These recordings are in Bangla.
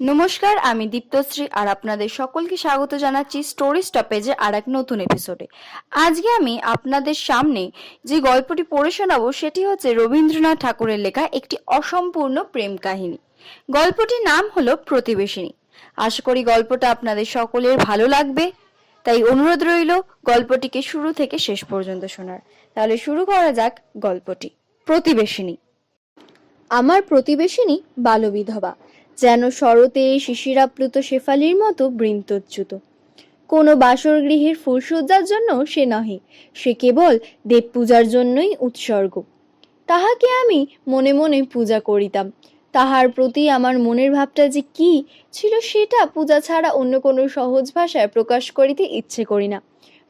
নমস্কার, আমি দীপ্তশ্রী আর আপনাদের সকলকে স্বাগত জানাচ্ছি স্টোরি স্টপেজে আর এক নতুন এপিসোডে আজকে আমি আপনাদের সামনে যে গল্পটি পড়ে শোনাবো সেটি হচ্ছে রবীন্দ্রনাথ ঠাকুরের লেখা একটি অসম্পূর্ণ প্রেম কাহিনী। গল্পটির নাম হলো প্রতিবেশিনী। আশা করি গল্পটা আপনাদের সকলের ভালো লাগবে। তাই অনুরোধ রইল গল্পটিকে শুরু থেকে শেষ পর্যন্ত শোনার। তাহলে শুরু করা যাক গল্পটি। প্রতিবেশিনী। আমার প্রতিবেশিনী বালবিধবা যেন শরতে শিশিরাপ্লুত শেফালির মতো বৃন্তচ্যুত। কোনো বাসর গৃহের ফুলসজ্জার জন্য সে নহে, সে কেবল দেব পূজার জন্যই উৎসর্গ। তাহাকে আমি মনে মনে পূজা করিতাম। তাহার প্রতি আমার মনের ভাবটা যে কি ছিল সেটা পূজা ছাড়া অন্য কোনো সহজ ভাষায় প্রকাশ করিতে ইচ্ছে করি না।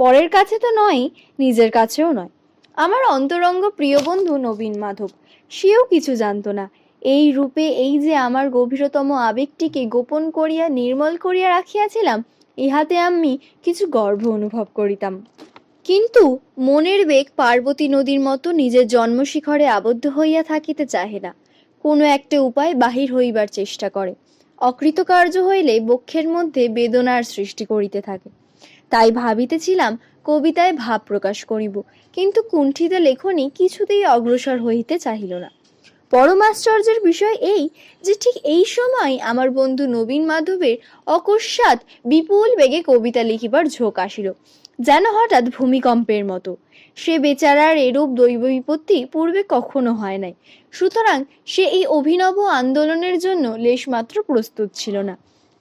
পরের কাছে তো নয়, নিজের কাছেও নয়। আমার অন্তরঙ্গ প্রিয় বন্ধু নবীন মাধব, সেও কিছু জানতো না। এই রূপে এই যে আমার গভীরতম আবেগটিকে গোপন করিয়া নির্মল করিয়া রাখিয়াছিলাম, ইহাতে আমি কিছু গর্ব অনুভব করিতাম। কিন্তু মনের বেগ পার্বতী নদীর মতো নিজের জন্মশিখরে আবদ্ধ হইয়া থাকিতে চাহে না। কোনো একটা উপায় বাহির হইবার চেষ্টা করে। অকৃতকার্য হইলে বক্ষের মধ্যে বেদনার সৃষ্টি করিতে থাকে। তাই ভাবিতেছিলাম, কবিতায় ভাব প্রকাশ করিব, কিন্তু কুণ্ঠিত লেখনী কিছুতেই অগ্রসর হইতে চাহিল না। পরম আশ্চর্যের বিষয় এই যে ঠিক এই সময় আমার বন্ধু নবীন মাধবের অকস্মাৎ বিপুল বেগে কবিতা লিখিবার ঝোঁক আসিল, যেন হঠাৎ ভূমিকম্পের মতো। সে বেচারার এরূপ দৈব বিপত্তি পূর্বে কখনো হয় নাই, সুতরাং সে এই অভিনব আন্দোলনের জন্য লেশমাত্র প্রস্তুত ছিল না।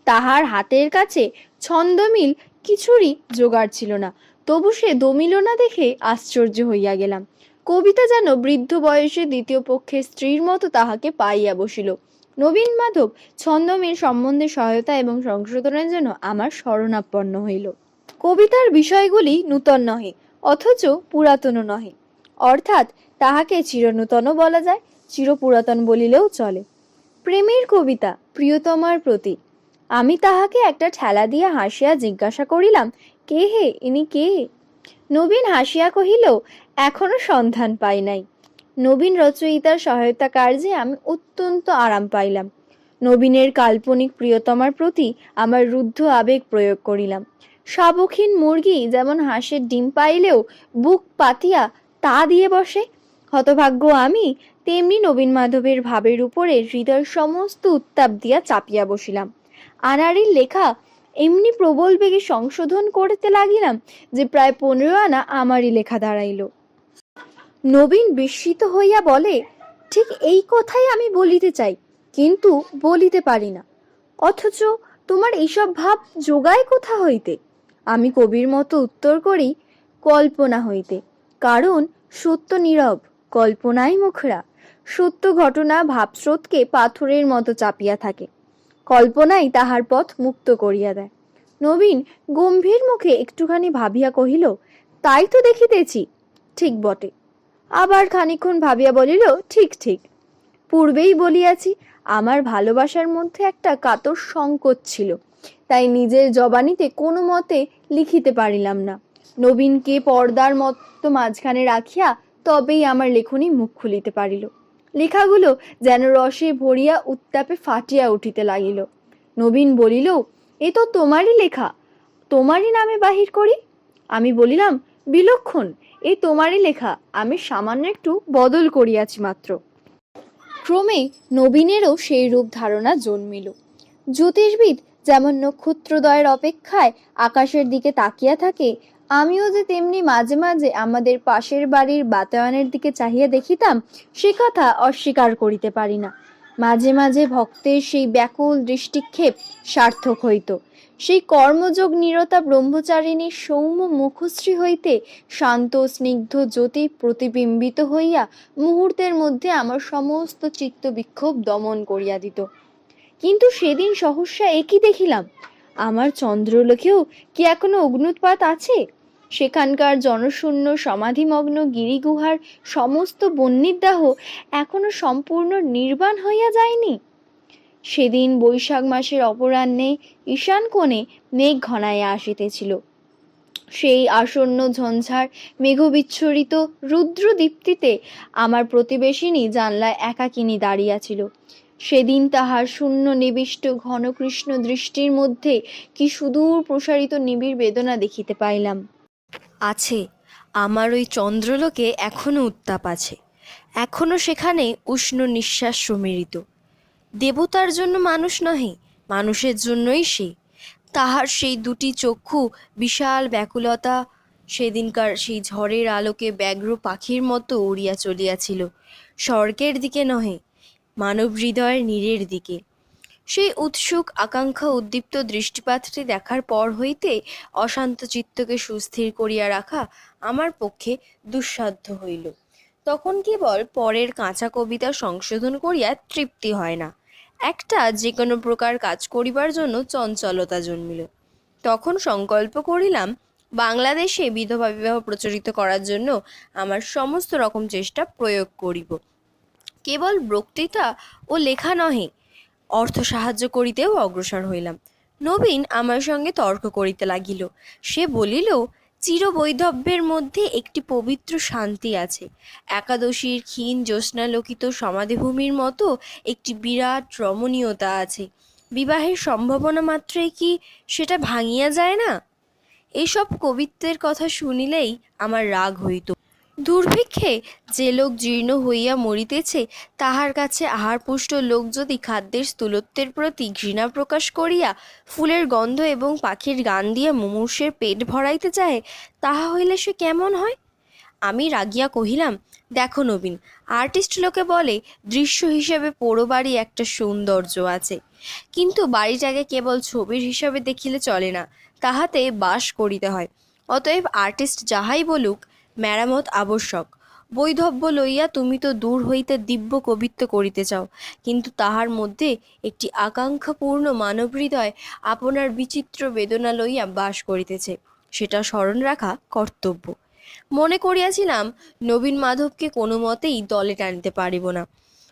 তাহার হাতের কাছে ছন্দমিল কিছুরই জোগাড় ছিল না, তবু সে দমিল না দেখে আশ্চর্য হইয়া গেলাম। কবিতা যেন বৃদ্ধ বয়সে দ্বিতীয় পক্ষের স্ত্রীর মতো তাহাকে পাইয়া বসিল। নবীন মাধব ছন্দমিল সম্বন্ধে সহায়তা এবং সংশোধনের জন্য আমার শরণাপন্ন হইল। কবিতার বিষয়গুলি নূতন নহে, অথচ পুরাতনও নহে। অর্থাৎ তাহাকে চিরনূতনও বলা যায়, চিরপুরাতন বলিলেও চলে। প্রেমের কবিতা, প্রিয়তমার প্রতি। আমি তাহাকে একটা ঠেলা দিয়া হাসিয়া জিজ্ঞাসা করিলাম, কে হে? ইনি কে? নবীন হাসিয়া কহিল, এখনও সন্ধান পাই নাই। নবীন রচয়িতার সহায়তা কার্যে আমি অত্যন্ত আরাম পাইলাম। নবীনের কাল্পনিক প্রিয়তমার প্রতি আমার রুদ্ধ আবেগ প্রয়োগ করিলাম। শাবকহীন মুরগি যেমন হাঁসের ডিম পাইলেও বুক পাতিয়া তা দিয়ে বসে। হতভাগ্য আমি তেমনি নবীন মাধবের ভাবের উপরে হৃদয়ের সমস্ত উত্তাপ দিয়া চাপিয়া বসিলাম। আনারির লেখা এমনি প্রবল বেগে সংশোধন করতে লাগিলাম যে প্রায় পনেরো আনা আমারই লেখা দাঁড়াইল। নবীন বিস্মিত হইয়া বলে, ঠিক এই কথাই আমি বলিতে চাই, কিন্তু বলিতে পারি না। অথচ তোমার এইসব ভাব যোগায় কোথা হইতে? আমি কবির মতো উত্তর করি, কল্পনা হইতে। কারণ সত্য নীরব, কল্পনাই মুখরা। সত্য ঘটনা ভাবস্রোতকে পাথরের মতো চাপিয়া থাকে। কল্পনাই তাহার পথ মুক্ত করিয়া দেয়। নবীন গম্ভীর মুখে একটুখানি ভাবিয়া কহিল, তাই তো দেখিতেছি, ঠিক বটে। আবার খানিক্ষণ ভাবিয়া বলিল, ঠিক ঠিক। পূর্বেই বলিয়াছি, আমার ভালোবাসার মধ্যে একটা কাতর সংকোচ ছিল, তাই নিজের জবানিতে কোনো মতে লিখিতে পারিলাম না। নবীনকে পর্দার মতো মাঝখানে রাখিয়া তবেই আমার লেখনী মুখ খুলিতে পারিল। লেখাগুলো যেন রসে ভরিয়া উত্তাপে ফাটিয়া উঠিতে লাগিল। নবীন বলিল, এ তো তোমারই লেখা। তোমারই নামে বাহির করি? আমি বলিলাম, বিলক্ষণ, এ তোমারই লেখা। আমি সামান্য একটু বদল করিয়াছি মাত্র। ক্রমে নবীনেরও সেই রূপ ধারণা জন্মিল। জ্যোতিষবিদ যেমন নক্ষত্রদয়ের অপেক্ষায় আকাশের দিকে তাকিয়া থাকে আমিও যে তেমনি মাঝে মাঝে আমাদের পাশের বাড়ির বাতায়নের দিকে চাহিয়া দেখিতাম, সে কথা অস্বীকার করিতে পারি না। মাঝে মাঝে ভক্তের সেই ব্যাকুল দৃষ্টিক্ষেপ সার্থক হইত। সেই কর্মযোগ নিরতা ব্রহ্মচারিণীর সৌম্য মুখশ্রী হইতে শান্ত, স্নিগ্ধ জ্যোতি প্রতিবিম্বিত হইয়া মুহূর্তের মধ্যে আমার সমস্ত চিত্ত বিক্ষোভ দমন করিয়া দিত। কিন্তু সেদিন সহস্যা একই দেখিলাম? আমার চন্দ্রলোকেও কি এখনও অগ্নুৎপাত আছে? সেখানকার জনশূন্য, সমাধিমগ্ন, গিরিগুহার, সমস্ত বন্যিদাহ এখনও সম্পূর্ণ নির্বাণ হইয়া যায়নি। সেদিন বৈশাখ মাসের অপরাহ্নে ঈশান কোণে মেঘ ঘনাইয়া আসিতেছিল। সেই আসন্ন ঝঞ্ঝার মেঘবিচ্ছরিত রুদ্র দীপ্তিতে আমার প্রতিবেশিনী জানলায় একাকিনী দাঁড়িয়াছিল। সেদিন তাহার শূন্য নিবিষ্ট ঘনকৃষ্ণ দৃষ্টির মধ্যে কি সুদূর প্রসারিত নিবিড় বেদনা দেখিতে পাইলাম। আছে। আমার ওই চন্দ্রলোকে এখনও উত্তাপ আছে। এখনও সেখানে উষ্ণ নিঃশ্বাস সমীরিত। দেবতার জন্য মানুষ নহে, মানুষের জন্যই সে। তাহার সেই দুটি চক্ষু, বিশাল ব্যাকুলতা, সেদিনকার সেই ঝড়ের আলোকে ব্যগ্র পাখির মতো উড়িয়া চলিয়াছিল। স্বর্গের দিকে নহে মানব হৃদয়ের নীরের দিকে। সেই উৎসুক আকাঙ্ক্ষা উদ্দীপ্ত দৃষ্টিপাতটি দেখার পর হইতে অশান্ত চিত্তকে সুস্থির করিয়া রাখা আমার পক্ষে দুঃসাধ্য হইল। তখন কেবল পরের কাঁচা কবিতা সংশোধন করিয়া তৃপ্তি হয় না। একটা যে কোনো প্রকার কাজ করিবার জন্য চঞ্চলতা জন্মিল। তখন সংকল্প করিলাম, বাংলাদেশে বিধবা বিবাহ প্রচলিত করার জন্য আমার সমস্ত রকম চেষ্টা প্রয়োগ করিব। কেবল বক্তৃতা ও লেখা নহে অর্থ সাহায্য করিতেও অগ্রসর হইলাম। নবীন আমার সঙ্গে তর্ক করিতে লাগিল। সে বলিল, চিরবৈধব্যের মধ্যে একটি পবিত্র শান্তি আছে। একাদশীর ক্ষীণ জ্যোৎস্নালোকিত সমাধিভূমির মতো একটি বিরাট রমণীয়তা আছে। বিবাহের সম্ভাবনা মাত্রই কি সেটা ভাঙিয়া যায় না? এসব কবিত্বের কথা শুনিলেই আমার রাগ হইত। দুর্ভিক্ষে যে লোক জীর্ণ হইয়া মরিতেছে, তাহার কাছে আহারপুষ্ট লোক যদি খাদ্যের স্থূলত্বের প্রতি ঘৃণা প্রকাশ করিয়া ফুলের গন্ধ এবং পাখির গান দিয়া মুমূর্ষের পেট ভরাইতে চায় তাহা হইলে সে কেমন হয়? আমি রাগিয়া কহিলাম, দেখো নবীন, আর্টিস্ট লোকে বলে, দৃশ্য হিসেবে পোড়ো বাড়ি একটা সৌন্দর্য আছে। কিন্তু বাড়িটাকে কেবল ছবির হিসাবে দেখিলে চলে না, তাহাতে বাস করিতে হয়। অতএব আর্টিস্ট যাহাই বলুক মেরামত আবশ্যক। বৈধব্য লইয়া তুমি তো দূর হইতে দিব্য কবিত্ব করিতে চাও, কিন্তু তাহার মধ্যে একটি আকাঙ্ক্ষাপূর্ণ মানব হৃদয় আপনার বিচিত্র বেদনা লইয়া বাস করিতেছে, সেটা স্মরণ রাখা কর্তব্য। মনে করিয়াছিলাম, নবীন মাধবকে কোনো মতেই দলে টানিতে পারিব না।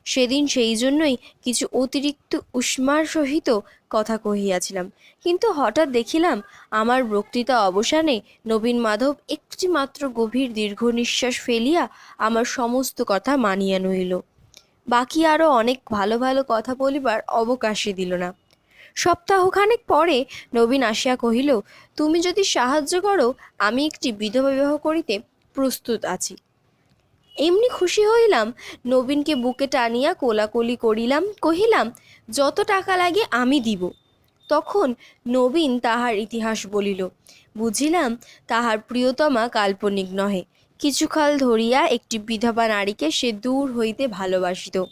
সেদিন সেই জন্যই কিছু অতিরিক্ত উষ্মার সহিত কথা কহিয়াছিলাম। কিন্তু হঠাৎ দেখিলাম আমার বক্তৃতা অবসানে নবীন মাধব একটি মাত্র গভীর দীর্ঘ নিঃশ্বাস ফেলিয়া আমার সমস্ত কথা মানিয়া নইল বাকি আরও অনেক ভালো ভালো কথা বলিবার অবকাশই দিল না। সপ্তাহখানেক পরে নবীন আসিয়া কহিল, তুমি যদি সাহায্য করো, আমি একটি বিধবা বিবাহ করিতে প্রস্তুত আছি। এমনি খুশি হইলাম। নবীনকে বুকে টানিয়া কোলাকুলি করিলাম, কহিলাম, যত টাকা লাগে আমি দিব। তখন নবীন তাহার ইতিহাস বলিল, বুঝিলাম তাহার প্রিয়তমা কাল্পনিক নহে। কিছুকাল ধরিয়া একটি বিধবা নারীকে সে দূর হইতে ভালোবাসিত।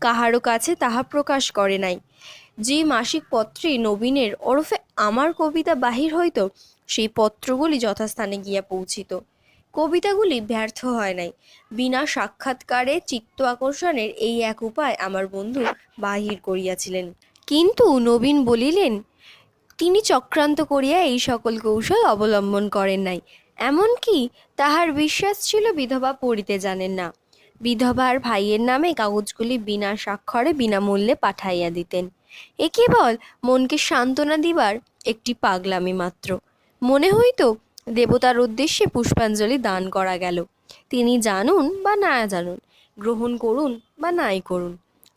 কাহারও কাছে তাহা প্রকাশ করে নাই। যে মাসিক পত্রে নবীনের ওরফে আমার কবিতা বাহির হইত, সেই পত্রগুলি যথাস্থানে গিয়া পৌঁছিত। কবিতাগুলি ব্যর্থ হয় নাই। বিনা সাক্ষাৎকারে চিত্ত আকর্ষণের এই এক উপায় আমার বন্ধু বাহির করিয়াছিলেন। কিন্তু নবীন বলিলেন, তিনি চক্রান্ত করিয়া এই সকল কৌশল অবলম্বন করেন নাই। এমনকি তাহার বিশ্বাস ছিল বিধবা পড়িতে জানেন না। বিধবার ভাইয়ের নামে কাগজগুলি বিনা স্বাক্ষরে বিনামূল্যে পাঠাইয়া দিতেন। এ কেবল মনকে সান্ত্বনা দিবার একটি পাগলামি মাত্র। মনে হইতো দেবতার উদ্দেশ্যে পুষ্পাঞ্জলি দান করা গেল। তিনি জানুন বা না জানুন, গ্রহণ করুন বা নাই করুন।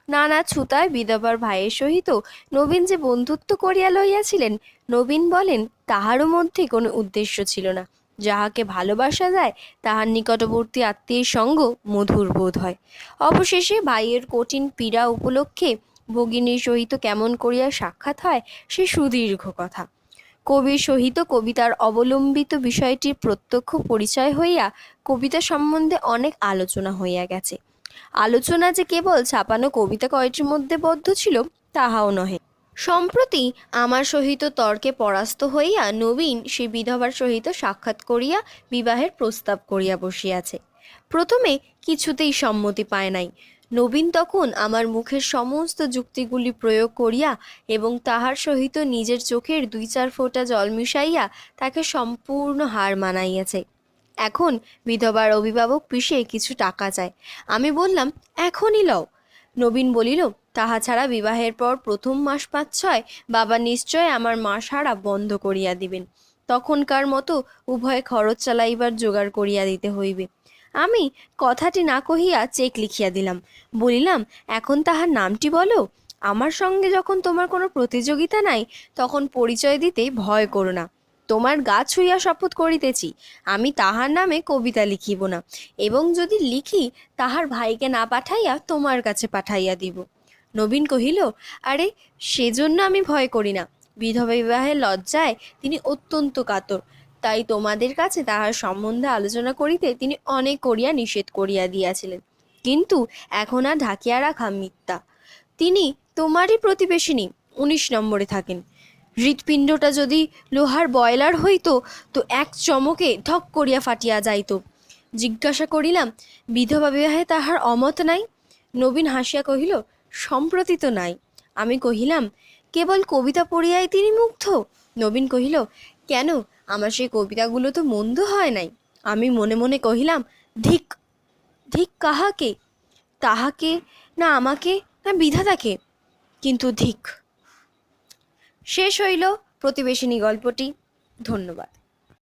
নানা ছুতায় বিধবার ভাইয়ের সহিত নবীন যে বন্ধুত্ব করিয়া লইয়াছিলেন, নবীন বলেন, তাহারও মধ্যে কোনো উদ্দেশ্য ছিল না। যাহাকে ভালোবাসা যায়, তাহার নিকটবর্তী আত্মীয়ের সঙ্গ মধুর বোধ হয়। অবশেষে ভাইয়ের কঠিন পীড়া উপলক্ষে ভগিনীর সহিত কেমন করিয়া সাক্ষাৎ হয়, সে সুদীর্ঘ কথা। কবির সহিত কবিতার অবলম্বিত বিষয়টির প্রত্যক্ষ পরিচয় হইয়া কবিতা সম্বন্ধে অনেক আলোচনা হইয়া গেছে। আলোচনা যে কেবল ছাপানো কবিতা কয়টির মধ্যে বদ্ধ ছিল, তাহাও নহে। সম্প্রতি আমার সহিত তর্কে পরাস্ত হইয়া নবীন সে বিধবার সহিত সাক্ষাৎ করিয়া বিবাহের প্রস্তাব করিয়া বসিয়াছে। প্রথমে কিছুতেই সম্মতি পায় নাই। নবীন তখন আমার মুখের সমস্ত যুক্তিগুলি প্রয়োগ করিয়া এবং তাহার সহিত নিজের চোখের দুই চার ফোঁটা জল মিশাইয়া তাকে সম্পূর্ণ হার মানাইয়াছে। এখন বিধবার অভিভাবক পিষে কিছু টাকা চায়। আমি বললাম, এখনই লও। নবীন বলিল, তাহা ছাড়া বিবাহের পর প্রথম মাস পাঁচ ছয় বাবা নিশ্চয় আমার মা সারা বন্ধ করিয়া দিবেন। তখনকার মতো উভয় খরচ চালাইবার জোগাড় করিয়া দিতে হইবে। আমি কথাটি না কহিয়া চেক লিখিয়া দিলাম। বলিলাম, এখন তাহার নামটি বলো। আমার সঙ্গে যখন তোমার কোনো প্রতিযোগিতা নাই, তখন পরিচয় দিতে ভয় করো না। তোমার গা ছুঁইয়া শপথ করিতেছি, আমি তাহার নামে কবিতা লিখিব না। এবং যদি লিখি, তাহার ভাইকে না পাঠাইয়া তোমার কাছে পাঠাইয়া দিব। নবীন কহিল, আরে, সেজন্য আমি ভয় করি না। বিধবা বিবাহের লজ্জায় তিনি অত্যন্ত কাতর। তাই তোমাদের কাছে তাহার সম্বন্ধে আলোচনা করিতে তিনি অনেক করিয়া নিষেধ করিয়া দিয়াছিলেন। কিন্তু এখন আর ঢাকিয়া রাখা মিথ্যা। তিনি তোমারই প্রতিবেশিনী, উনিশ নম্বরে থাকেন। হৃৎপিণ্ডটা যদি লোহার বয়লার হইতো, তো এক চমকে ধক করিয়া ফাটিয়া যাইত। জিজ্ঞাসা করিলাম, বিধবা বিবাহে তাহার অমত নাই? নবীন হাসিয়া কহিল, সম্প্রতি তো নাই। আমি কহিলাম, কেবল কবিতা পড়িয়াই তিনি মুগ্ধ? নবীন কহিল কেন? আমার সেই কবিতাগুলো তো মন্দ হয় নাই। আমি মনে মনে কহিলাম, ধিক ধিক কাহাকে? তাহাকে না আমাকে না বিধাতাকে? কিন্তু ধিক। শেষ হইল প্রতিবেশিনী গল্পটি। ধন্যবাদ।